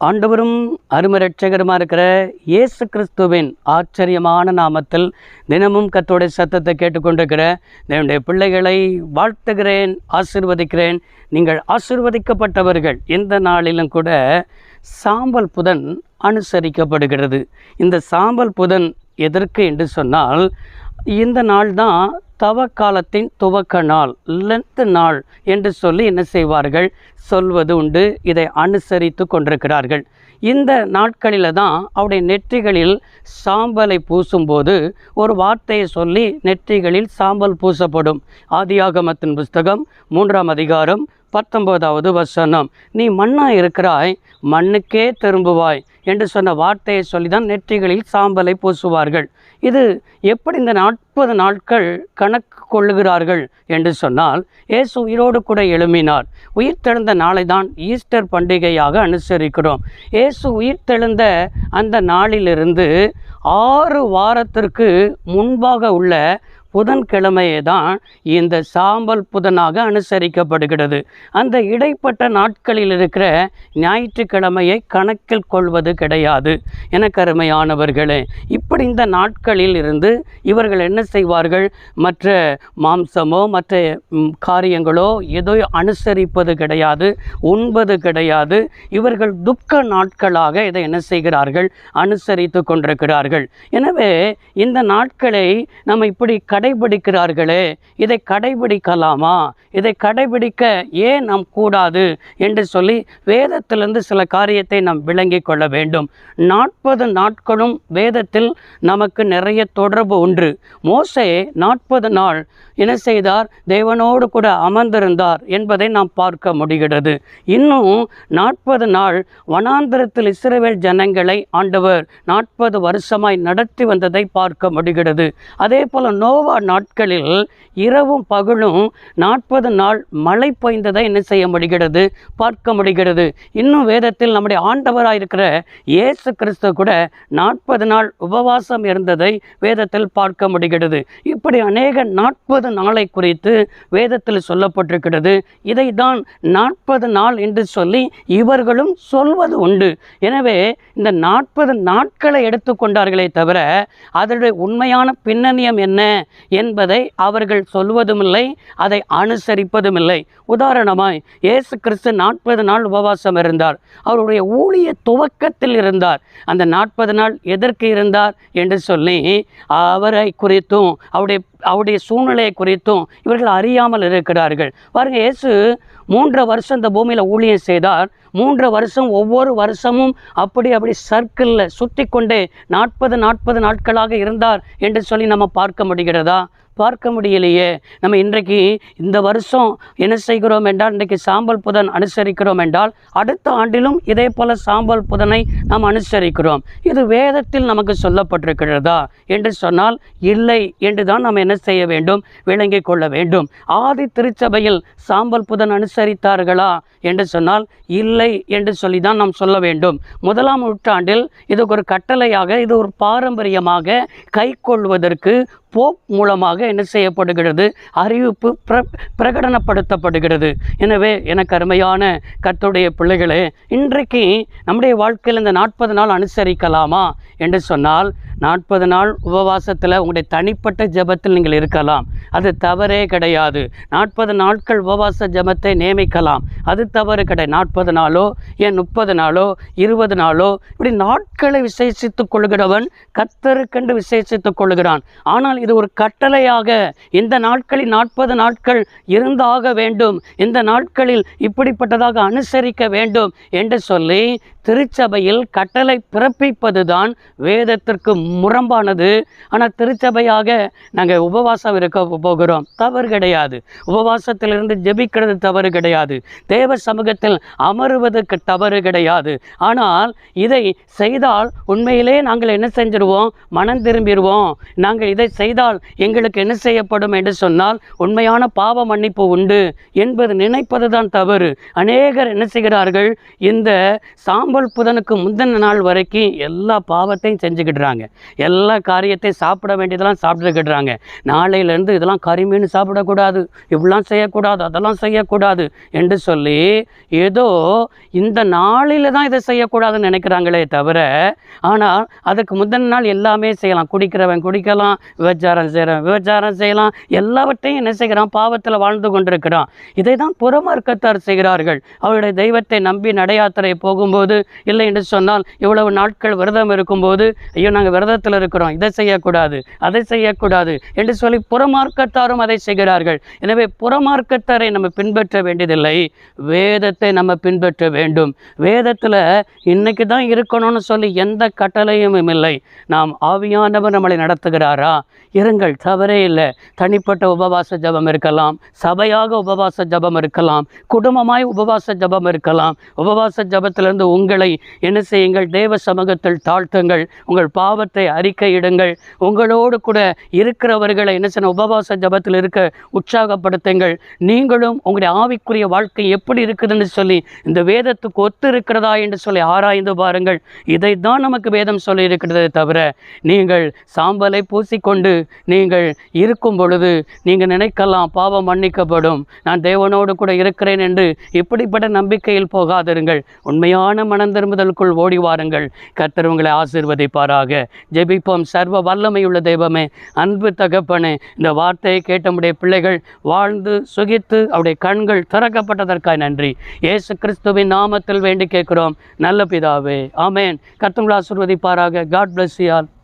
ஆண்டவரும் அருமரட்சகருமாக இருக்கிற இயேசு கிறிஸ்துவின் ஆச்சரியமான நாமத்தில் தினமும் கத்தோடைய சத்தத்தை கேட்டுக்கொண்டிருக்கிற என்னுடைய பிள்ளைகளை வாழ்த்துகிறேன் ஆசிர்வதிக்கிறேன். நீங்கள் ஆசிர்வதிக்கப்பட்டவர்கள். இந்த நாளிலும் கூட சாம்பல் புதன் அனுசரிக்கப்படுகிறது. இந்த சாம்பல் புதன் எதற்கு என்று சொன்னால் இந்த நாள் தான் தவக்காலத்தின் துவக்க நாள் லென்த் நாள் என்று சொல்லி என்ன செய்வார்கள்? சொல்வது உண்டு. இதை அனுசரித்து கொண்டிருக்கிறார்கள். இந்த நாட்களில் தான் அவருடைய நெற்றிகளில் சாம்பலை பூசும்போது ஒரு வார்த்தையை சொல்லி நெற்றிகளில் சாம்பல் பூசப்படும். ஆதியாகமத்தின் புஸ்தகம் மூன்றாம் அதிகாரம் பத்தொன்பதாவது வசனம். நீ மண்ணா இருக்கிறாய் மண்ணுக்கே திரும்புவாய் என்று சொன்ன வார்த்தையை சொல்லி தான் நெற்றிகளில் சாம்பலை பூசுவார்கள். இது எப்படி இந்த நாற்பது நாட்கள் கணக்கு கொள்ளுகிறார்கள் என்று சொன்னால் இயேசு உயிரோடு கூட எழுமினார் உயிர்த்தெழுந்த நாளை தான் ஈஸ்டர் பண்டிகையாக அனுசரிக்கிறோம். இயேசு உயிர்த்தெழுந்த அந்த நாளிலிருந்து ஆறு வாரத்திற்கு முன்பாக உள்ள புதன்கிழமையே தான் இந்த சாம்பல் புதனாக அனுசரிக்கப்படுகிறது. அந்த இடைப்பட்ட நாட்களில் இருக்கிற ஞாயிற்றுக்கிழமையை கணக்கில் கொள்வது கிடையாது. என கருமையானவர்களே இப்படி இந்த நாட்களில் இருந்து இவர்கள் என்ன செய்வார்கள்? மற்ற மாம்சமோ மற்ற காரியங்களோ ஏதோ அனுசரிப்பது கிடையாது உண்பது கிடையாது. இவர்கள் துக்க நாட்களாக இதை என்ன செய்கிறார்கள்? அனுசரித்து கொண்டிருக்கிறார்கள். எனவே இந்த நாட்களை நம்ம இப்படி கடைபிடிக்கிறார்களே இதை கடைபிடிக்கலாமா? இதை கடைபிடிக்க ஏன் நாம் கூடாது? என்று சொல்லி வேதத்திலிருந்து சில காரியத்தை நாம் விளங்கிக் கொள்ள வேண்டும். நாற்பது நாட்களும் வேதத்தில் நமக்கு நிறைய தொடர்பு உண்டு. மோசே நாற்பது நாள் என்ன செய்தார்? தேவனோடு கூட அமர்ந்திருந்தார் என்பதை நாம் பார்க்க முடிகிறது. இன்னும் நாற்பது நாள் வனாந்திரத்தில் இஸ்ரவேல் ஜனங்களை ஆண்டவர் நாற்பது வருஷமாய் நடத்தி வந்ததை பார்க்க முடிகிறது. அதே போல் நோவா நாட்களில் இரவும் பகலும் நாற்பது நாள் மழை பொய்ந்ததை என்ன செய்ய முடிகிறது? பார்க்க முடிகிறது. இன்னும் வேதத்தில் நம்முடைய ஆண்டவராயிருக்கிற இயேசு கிறிஸ்து கூட நாற்பது நாள் உபவாசம் இருந்ததை வேதத்தில் பார்க்க முடிகிறது. இப்படி அநேக நாற்பது நாளை குறித்து வேதத்தில் சொல்லப்பட்டிருக்கிறது. இதை தான் நாற்பது நாள் என்று சொல்லி இவர்களும் சொல்வது உண்டு. எனவே இந்த நாற்பது நாட்களை எடுத்துக்கொண்டார்களே தவிர அதனுடைய உண்மையான பின்னணியம் என்ன? என்பதை அவர்கள் சொல்வதுமில்லை அதை அனுசரிப்பதுமில்லை. உதாரணமாய் இயேசு கிறிஸ்து நாற்பது நாள் உபவாசம் இருந்தார். அவருடைய ஊழிய துவக்கத்தில் இருந்தார். அந்த நாற்பது நாள் எதற்கு இருந்தார் என்று சொல்லி அவரை குறித்தும் அவருடைய அவருடைய சூழ்நிலையை குறித்தும் இவர்கள் அறியாமல் இருக்கிறார்கள். பாருங்கள் இயேசு மூன்று வருஷம் இந்த பூமியில் ஊழியம் செய்தார். மூன்று வருஷம் ஒவ்வொரு வருஷமும் அப்படி அப்படி சர்க்கிளில் சுற்றி கொண்டே நாற்பது நாற்பது நாட்களாக இருந்தார் என்று சொல்லி நம்ம பார்க்க முடிகிறதா? பார்க்க முடியலையே. நம்ம இன்றைக்கு இந்த வருஷம் என்ன செய்கிறோம் என்றால் இன்றைக்கு சாம்பல் புதன் அனுசரிக்கிறோம் என்றால் அடுத்த ஆண்டிலும் இதே போல சாம்பல் புதனை நாம் அனுசரிக்கிறோம். இது வேதத்தில் நமக்கு சொல்லப்பட்டிருக்கிறதா என்று சொன்னால் இல்லை என்று தான் நாம் என்ன செய்ய வேண்டும்? விளங்கிக் கொள்ள வேண்டும். ஆதி திருச்சபையில் சாம்பல் புதன் அனுசரித்தார்களா என்று சொன்னால் இல்லை என்று சொல்லி தான் நாம் சொல்ல வேண்டும். முதலாம் நூற்றாண்டில் இது ஒரு கட்டளையாக இது ஒரு பாரம்பரியமாக கை கொள்வதற்கு போப் மூலமாக என்ன செய்யப்படுகிறது? அறிவிப்பு பிர பிரகடனப்படுத்தப்படுகிறது. எனவே எனக்கு அருமையான கத்துடைய பிள்ளைகளே இன்றைக்கு நம்முடைய வாழ்க்கையில் இந்த நாற்பது நாள் அனுசரிக்கலாமா? என்று சொன்னால் நாற்பது நாள் உபவாசத்தில் உங்களுடைய தனிப்பட்ட ஜெபத்தில் நீங்கள் இருக்கலாம். அது தவறே கிடையாது. நாற்பது நாட்கள் உபவாச ஜெபத்தை நியமிக்கலாம். அது தவறு கிடையாது. நாற்பது நாளோ ஏன் முப்பது நாளோ இருபது நாளோ இப்படி நாட்களை விசேஷித்துக் கொள்கிறவன் கத்தருக்கென்று விசேஷித்துக் கொள்கிறான் ஆனால் இது ஒரு கட்டளையாக இந்த நாட்களில் நாற்பது நாட்கள் இருந்தாக வேண்டும். இந்த நாட்களில் இப்படிப்பட்டதாக அனுசரிக்க வேண்டும் என்று சொல்லி திருச்சபையில் கட்டளை பிறப்பிப்பதுதான் வேதத்திற்கு முரம்பானது. ஆனால் திருச்சபையாக நாங்கள் உபவாசம் இருக்க போகிறோம். தவறு கிடையாது. உபவாசத்திலிருந்து ஜெபிக்கிறது தவறு கிடையாது. தேவ சமூகத்தில் அமருவதற்கு தவறு கிடையாது. ஆனால் இதை செய்தால் உண்மையிலே நாங்கள் என்ன செஞ்சிருவோம்? மனம் திரும்பிடுவோம் நாங்கள் இதை செய்தால் எங்களுக்கு என்ன செய்யப்படும் என்று சொன்னால் உண்மையான பாவ மன்னிப்பு உண்டு என்பது நினைப்பது தான் தவறு. அநேகர் என்ன செய்கிறார்கள் இந்த சாம்பல் புதனுக்கு முந்தின நாள் வரைக்கும் எல்லா பாவத்தையும் செஞ்சுக்கிடுறாங்க. எல்லா காரியத்தையும் சாப்பிட வேண்டியதெல்லாம் சாப்பிட்டுக்கிடுறாங்க. நாளையிலேருந்து இதெல்லாம் கறிமீன் சாப்பிடக்கூடாது இப்படிலாம் செய்யக்கூடாது அதெல்லாம் செய்யக்கூடாது என்று சொல்லி ஏதோ இந்த நாளில் தான் இதை செய்யக்கூடாதுன்னு நினைக்கிறாங்களே தவிர ஆனால் அதுக்கு முந்தின நாள் எல்லாமே செய்யலாம். குடிக்கிறவன் குடிக்கலாம் விபச்சாரம் செய்கிறோம் விபச்சாரம் செய்யலாம். எல்லாவற்றையும் என்ன செய்கிறான்? பாவத்தில் வாழ்ந்து கொண்டிருக்கிறான். இதை தான் புறமார்க்கத்தார் செய்கிறார்கள். அவருடைய தெய்வத்தை நம்பி நடையாத்திரை போகும்போது இல்லை என்று சொன்னால் இவ்வளவு நாட்கள் விரதம் இருக்கும்போது ஐயோ நாங்கள் விரதத்தில் இருக்கிறோம். இதை செய்யக்கூடாது அதை செய்யக்கூடாது என்று சொல்லி புறமார்க்கத்தாரும் அதை செய்கிறார்கள். எனவே புறமார்க்கத்தாரை நம்ம பின்பற்ற வேண்டியதில்லை. வேதத்தை நம்ம பின்பற்ற வேண்டும். வேதத்தில் இன்னைக்கு தான் இருக்கணும்னு சொல்லி எந்த கட்டளையும் இல்லை. நாம் ஆவியானவர் நம்மளை நடத்துகிறாரா? இருங்கள் தவறே இல்லை. தனிப்பட்ட உபவாச ஜபம் இருக்கலாம். சபையாக உபவாச ஜபம் இருக்கலாம். குடும்பமாய் உபவாச ஜபம் இருக்கலாம். உபவாச ஜபத்திலிருந்து உங்களை என்ன செய்யுங்கள்? தேவ சமூகத்தில் தாழ்த்துங்கள். உங்கள் பாவத்தை அறிக்கையிடுங்கள். உங்களோடு கூட இருக்கிறவர்களை என்ன செய்யணும் உபவாச ஜபத்தில் இருக்க உற்சாகப்படுத்துங்கள். நீங்களும் உங்களுடைய ஆவிக்குரிய வாழ்க்கை எப்படி இருக்குதுன்னு சொல்லி இந்த வேதத்துக்கு ஒத்து இருக்கிறதா என்று சொல்லி ஆராய்ந்து பாருங்கள். இதை தான் நமக்கு வேதம் சொல்லி இருக்கிறதே தவிர நீங்கள் சாம்பலை பூசிக்கொண்டு நீங்கள் இருக்கும் பொழுது நீங்கள் நினைக்கலாம் பாவம் மன்னிக்கப்படும். நான் தேவனோடு கூட இருக்கிறேன் என்று இப்படிப்பட்ட நம்பிக்கையில் போகாதிருங்கள். உண்மையான மனந்திரும்புதலுக்குள் ஓடி வாருங்கள். கர்த்தர் உங்களை ஆசிர்வதிப்பாராக. ஜெபிப்போம். சர்வ வல்லமையுள்ள தெய்வமே அன்பு தகப்பனே இந்த வார்த்தையை கேட்ட நம்முடைய பிள்ளைகள் வாழ்ந்து சுகித்து அவருடைய கண்கள் திறக்கப்பட்டதற்காக நன்றி. இயேசு கிறிஸ்துவின் நாமத்தில் வேண்டி கேட்கிறோம். நல்ல பிதாவே ஆமேன். கர்த்தங்களை ஆசிர்வதிப்பாராக. God plus you